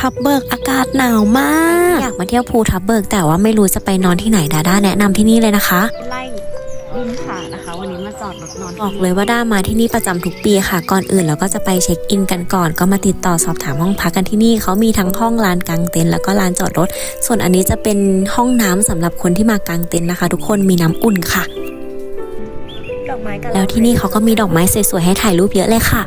ทับเบิกอากาศหนาวมาก อยากมาเที่ยวภูทับเบิกแต่ว่าไม่รู้จะไปนอนที่ไหนดาด้าแนะนำที่นี่เลยนะคะไล่ริมผานะคะ วันนี้มาจอดรถนอนบอกเลยว่าด้ามาที่นี่ประจำทุกปีค่ะ ก่อนอื่นเราก็จะไปเช็คอินกันก่อน ก็มาติดต่อสอบถามห้องพักกันที่นี่เขามีทั้งห้องลานกลางเต็นท์แล้วก็ลานจอดรถ ส่วนอันนี้จะเป็นห้องน้ำสำหรับคนที่มากางเต็นท์นะคะ ทุกคนมีน้ำอุ่นค่ะดอกไม้กันแล้วที่นี่เขาก็มีดอกไม้สวยๆให้ถ่ายรูปเยอะเลยค่ะ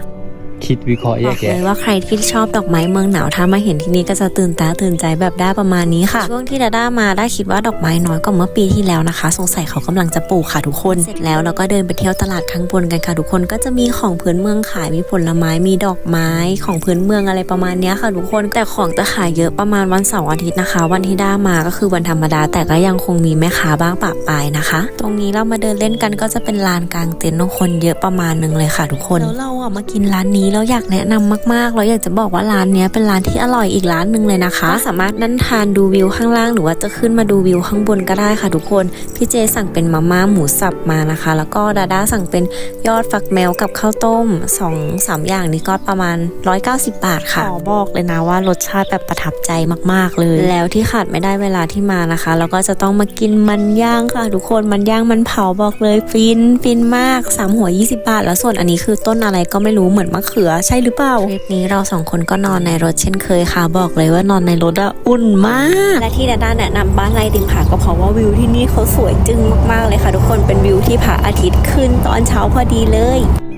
คิดวิเคราะห์แยบอกกเลแยะยว่าใครที่ชอบดอกไม้เมืองหนาวถ้ามาเห็นที่นี่ก็จะตื่นตาตื่นใจแบบด้าประมาณนี้ค่ะ ช่วงที่ดาด้ามาได้าคิดว่าดอกไม้น้อยกว่าเมื่อปีที่แล้วนะคะ สงสัยเขากำลังจะปลูกค่ะทุกคน เสร็จแล้วเราก็เดินไปเที่ยวตลาดข้างบนกันค่ะทุกคนก็จะมีของพื้นเมืองขายมีผลไม้มีดอกไม้ของพื้นเมืองอะไรประมาณเนี้ยค่ะทุกคนแต่ของจะขายเยอะประมาณวันเสาร์อาทิตย์นะคะ วันที่ด้ามาก็คือวันธรรมดา แต่ก็ยังคงมีแม่ค้าบ้างปะปายนะคะ ตรงนี้เรามาเดินเล่นกันก็จะเป็นลานกลางเต็นท์ทุกคนเยอะประมาณหนึงเลยค่ะ ทุกคนแล้วเราอะมากินร้านนี้แล้วอยากแนะนำมากๆ เราอยากจะบอกว่าร้านนี้เป็นร้านที่อร่อยอีกร้านหนึ่งเลยนะคะ สามารถนั่งทานดูวิวข้างล่างหรือว่าจะขึ้นมาดูวิวข้างบนก็ได้ค่ะทุกคน พี่เจสั่งเป็นมาม่าหมูสับมานะคะ แล้วก็ดาด้าสั่งเป็นยอดฟักแมวกับข้าวต้มสองสามอย่างนี้ก็ประมาณ 190 บาทค่ะขอบอกเลยนะว่ารสชาติแบบประทับใจมากๆเลย แล้วที่ขาดไม่ได้เวลาที่มานะคะเราก็จะต้องมากินมันย่างค่ะ ทุกคนมันย่างมันเผาบอกเลยฟินฟินมากสามหัว 20 บาท แล้วส่วนอันนี้คือต้นอะไรก็ไม่รู้เหมือนมะเขือใช่หรือเปล่าทริปนี้เราสองคนก็นอนในรถเช่นเคยค่ะบอกเลยว่านอนในรถอะอุ่นมาก และที่ดาด้าแนะนำบ้านไร่ริมผาก็เพราะว่าวิวที่นี่เขาสวยจึ้งมากๆเลยค่ะ ทุกคนเป็นวิวที่พระอาทิตย์ขึ้นตอนเช้าพอดีเลย